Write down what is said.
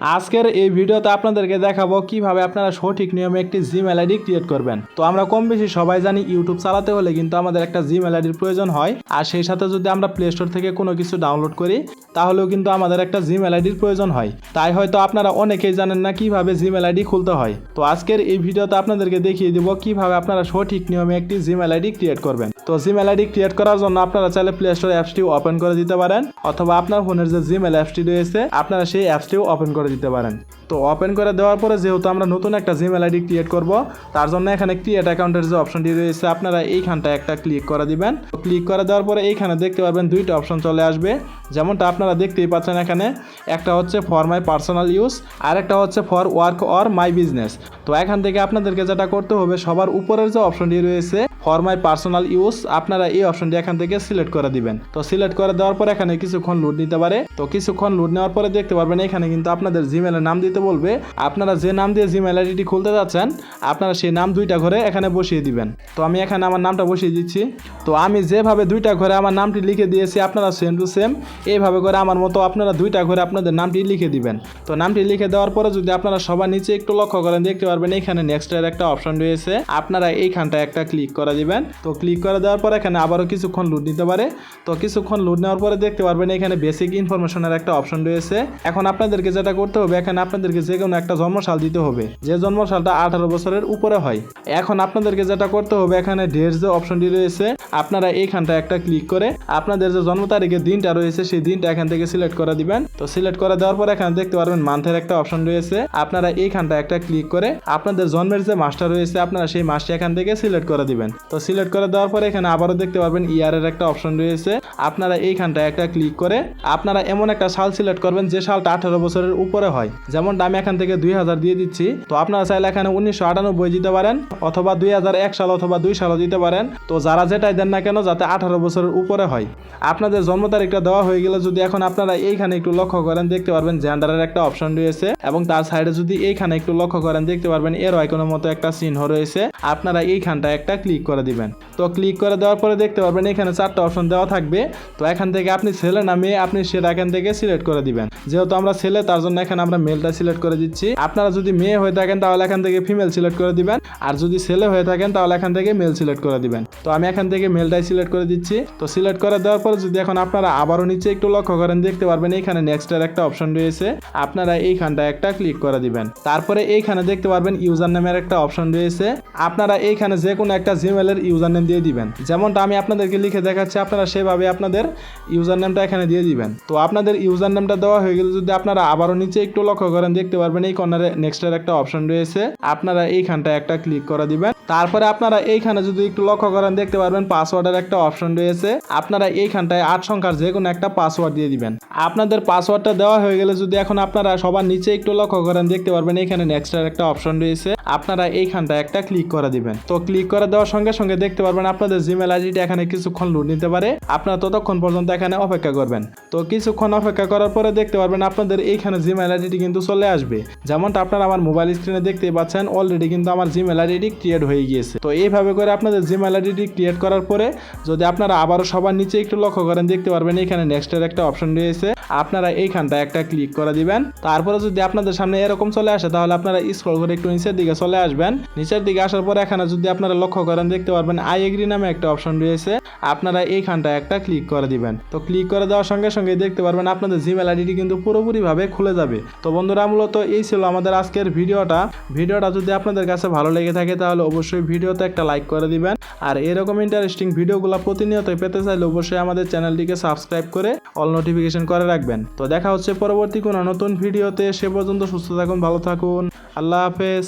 আজকের এই ভিডিওতে আপনাদেরকে দেখাবো কীভাবে আপনারা সঠিক নিয়মে একটি জিমেল আইডি ক্রিয়েট করবেন। তো আমরা কম বেশি সবাই জানি ইউটিউব চালাতে হলে কিন্তু আমাদের একটা জিমেল আইডির প্রয়োজন হয়। আর সেই সাথে যদি আমরা প্লে স্টোর থেকে কোনো কিছু ডাউনলোড করি, তাহলেও কিন্তু আমাদের একটা জিমেল আইডির প্রয়োজন হয়। তাই হয়তো আপনারা অনেকেই জানেন না কীভাবে জিমেল আইডি খুলতে হয়। তো আজকের এই ভিডিওতে আপনাদেরকে দেখিয়ে দিব কীভাবে আপনারা সঠিক নিয়মে একটি জিমেল আইডি ক্রিয়েট করবেন। তো জিমেল আইডি ক্রিয়েট করার জন্য আপনারা চাইলে প্লে স্টোর অ্যাপসটি ওপেন করে দিতে পারেন। অথবা আপনার ফোনের যে জিমেল অ্যাপসটি রয়েছে, আপনারা সেই অ্যাপসটিও ওপেন করে দিতে পারেন। তো ওপেন করে দেওয়ার পরে যেহেতু আমরা নতুন একটা জিমেল আইডি ক্রিয়েট করব, তার জন্য এখানে ক্রিয়েট অ্যাকাউন্টের যে অপশনটি রয়েছে, আপনারা এইখানটা একটা ক্লিক করে দিবেন। ক্লিক করে দেওয়ার পরে এইখানে দেখতে পারবেন দুইটা অপশন চলে আসবে। যেমনটা আপনারা দেখতেই পাচ্ছেন এখানে, একটা হচ্ছে ফর মাই পার্সোনাল ইউজ আর একটা হচ্ছে for work or my business তো এখান থেকে আপনাদেরকে যেটা করতে হবে, সবার উপরের যে অপশনটি রয়েছে ফর মাই পার্সোনাল ইউজ আপনারা এই অপশনটি এখান থেকে সিলেক্ট করে দিবেন। তো সিলেক্ট করে দেওয়ার পর এখানে কিছুক্ষণ লোড নিতে পারে। তো কিছুক্ষণ লোড নেওয়ার পরে দেখতে পারবেন এখানে কিন্তু আপনাদের জিমেলের নাম দিতে বলবে। আপনারা যে নাম দিয়ে জিমেল আইডিটি খুলতে যাচ্ছেন, আপনারা সেই নাম দুইটা ঘরে এখানে বসিয়ে দিবেন। তো আমি এখানে আমার নামটা বসিয়ে দিচ্ছি। তো আমি যেভাবে দুইটা ঘরে আমার নামটি লিখে দিয়েছি, আপনারা সেম টু সেম এইভাবে করে আমার মতো আপনারা দুইটা ঘরে আপনাদের নামটি লিখে দিবেন। তো নামটি লিখে দেওয়ার পরে যদি আপনারা সবার নিচে একটু লক্ষ্য করেন, দেখতে পারবেন এখানে নেক্সটের একটা অপশন রয়েছে। আপনারা এইখানটা একটা ক্লিক করে দিবেন। তো ক্লিক করে দেওয়ার পর এখানে আবারও কিছুক্ষণ লুট নিতে পারে। তো কিছুক্ষণ লুট নেওয়ার পরে দেখতে পারবেন এখানে বেসিক ইনফরমেশনের একটা অপশন রয়েছে। এখন আপনাদেরকে যেটা করতে হবে, এখানে আপনাদেরকে যে কোনো একটা জন্মসাল দিতে হবে। যে জন্মসালটা আঠারো বছরের উপরে হয়। এখন আপনাদেরকে যেটা করতে হবে, এখানে ডেট যে অপশনটি রয়েছে, আপনারা এইখানটা একটা ক্লিক করে আপনাদের যে জন্ম তারিখের দিনটা রয়েছে, সেই দিনটা এখান থেকে সিলেক্ট করে দিবেন। তো সিলেক্ট করে দেওয়ার পর এখানে দেখতে পারবেন মান্থের একটা অপশন রয়েছে। আপনারা এইখানটা একটা ক্লিক করে আপনাদের জন্মের যে মাসটা রয়েছে, আপনারা সেই মাসটি এখান থেকে সিলেক্ট করে দিবেন। তো সিলেক্ট করে দেওয়ার পরে এখানে আবারও দেখতে পারবেন ইয়ারের একটা অপশন রয়েছে। আপনারা এইখানটা একটা ক্লিক করে আপনারা এমন একটা সাল সিলেক্ট করবেন যে সালটা আঠারো বছরের উপরে হয়। যেমনটা আমি এখান থেকে দুই হাজার দিয়ে দিচ্ছি। তো আপনারা চাইলে এখানে উনিশশো আটানব্বই দিতে পারেন অথবা দুই হাজার এক সাল অথবা দুই সালও দিতে পারেন। তো যারা যেটাই দেন না কেন যাতে আঠারো বছরের উপরে হয়। আপনাদের জন্ম তারিখটা দেওয়া হয়ে গেলে যদি এখন আপনারা এইখানে একটু লক্ষ্য করেন, দেখতে পারবেন জেন্ডারের একটা অপশন রয়েছে এবং তার সাইডে যদি এইখানে একটু লক্ষ্য করেন, দেখতে পারবেন এর আইকনের মতো একটা চিহ্ন রয়েছে। আপনারা এইখানটা একটা ক্লিক করে দিবেন। তো ক্লিক করে দেওয়ার পরে দেখতে পারবেন এখানে চারটা অপশন দেওয়া থাকবে। তো এখান থেকে আপনি ছেলে না মেয়ে, আপনি সেটা এখান থেকে সিলেক্ট করে দিবেন। যেহেতু আমরা ছেলে, তার জন্য এখানে আমরা মেলটা সিলেক্ট করে দিচ্ছি। আপনারা যদি মেয়ে হয়ে থাকেন, তাহলে এখান থেকে ফিমেল সিলেক্ট করে দিবেন। আর যদি ছেলে হয়ে থাকেন, তাহলে এখান থেকে মেল সিলেক্ট করে দিবেন। তো আমি এখান থেকে মেলটাই সিলেক্ট করে দিচ্ছি। তো সিলেক্ট করে দেওয়ার পরে যদি এখন আপনারা আবারও নিচে একটু লক্ষ্য করেন, দেখতে পারবেন এইখানে নেক্সটের একটা অপশন রয়েছে। আপনারা এইখানটা একটা ক্লিক করে দিবেন। তারপরে এইখানে দেখতে পারবেন ইউজার নেমের একটা অপশন রয়েছে। আপনারা এইখানে যে কোনো একটা জিমেলের ইউজার নেম দিয়ে দিবেন। যেমনটা আমি আপনাদেরকে লিখে দেখাচ্ছি, আপনারা সেভাবে আপনাদের ইউজার নেমটা এখানে দিয়ে দিবেন। তো আপনাদের ইউজার নেমটা দেওয়া হয়ে গেলে যদি আপনারা আবারও নিচে একটু লক্ষ্য করেন, দেখতে পারবেন এই কর্নারে নেক্সটের একটা অপশন রয়েছে। আপনারা এইখানটা একটা ক্লিক করে দিবেন। তারপরে আপনারা এইখানে যদি একটু লক্ষ্য করেন, দেখতে পারবেন পাসওয়ার্ডের একটা অপশন রয়েছে। আপনারা এইখানটায় আট সংখ্যার যে কোনো একটা পাসওয়ার্ড দিয়ে দিবেন। আপনাদের পাসওয়ার্ডটা দেওয়া হয়ে গেলে যদি এখন আপনারা সবার নিচে একটু লক্ষ্য করেন, দেখতে পারবেন এখানে নেক্সটের একটা অপশন রয়েছে। আপনারা এইখানটা একটা ক্লিক করে দিবেন। তো ক্লিক করে দেওয়ার সঙ্গে সঙ্গে সঙ্গে দেখতে পারবেন আপনাদের জিমেল আইডিটা এখানে কিছুক্ষণ লুট নিতে পারে। আপনারা ততক্ষণ পর্যন্ত এখানে অপেক্ষা করবেন। তো কিছুক্ষণ অপেক্ষা করার পরে দেখতে পারবেন আপনাদের এইখানে জিমেল আইডিটি কিন্তু চলে আসবে। যেমনটা আপনারা আমার মোবাইল স্ক্রিনে দেখতেই পাচ্ছেন অলরেডি কিন্তু আমার জিমেল আইডিটি ক্রিয়েট হয়ে গিয়েছে। তো এইভাবে করে আপনাদের জিমেল আইডিটি ক্রিয়েট করার পরে যদি আপনারা আবারও সবার নিচে একটু লক্ষ্য করেন, দেখতে পারবেন এখানে নেক্সটের একটা অপশন রয়েছে। আপনারা এইখানটা একটা ক্লিক করে দিবেন। তারপরে যদি আপনাদের সামনে এরকম চলে আসে, তাহলে আপনারা স্ক্রল করে একটু নিচের দিকে চলে আসবেন। নিচের দিকে আসার পর এখানে যদি আপনারা লক্ষ্য করেন দেখতে পারবেন আই এগ্রি নামে একটা অপশন রয়েছে। আপনারা এইখানটা একটা ক্লিক করে দিবেন। তো ক্লিক করে দেওয়ার সঙ্গে সঙ্গে দেখতে পারবেন আপনাদের জিমেল আইডিটি কিন্তু পুরোপুরিভাবে খুলে যাবে। তো বন্ধুরা, মূলত এই ছিল আমাদের আজকের ভিডিওটা। ভিডিওটা যদি আপনাদের কাছে ভালো লেগে থাকে, তাহলে অবশ্যই ভিডিওতে একটা লাইক করে দিবেন। আর এরকম ইন্টারেস্টিং ভিডিওগুলো প্রতিনিয়ত পেতে চাইলে অবশ্যই আমাদের চ্যানেলটিকে সাবস্ক্রাইব করে অল নোটিফিকেশন করে রাখবেন। তো দেখা হচ্ছে পরবর্তী কোনো নতুন ভিডিওতে, সে পর্যন্ত সুস্থ থাকুন, ভালো থাকুন। আল্লাহ হাফেজ।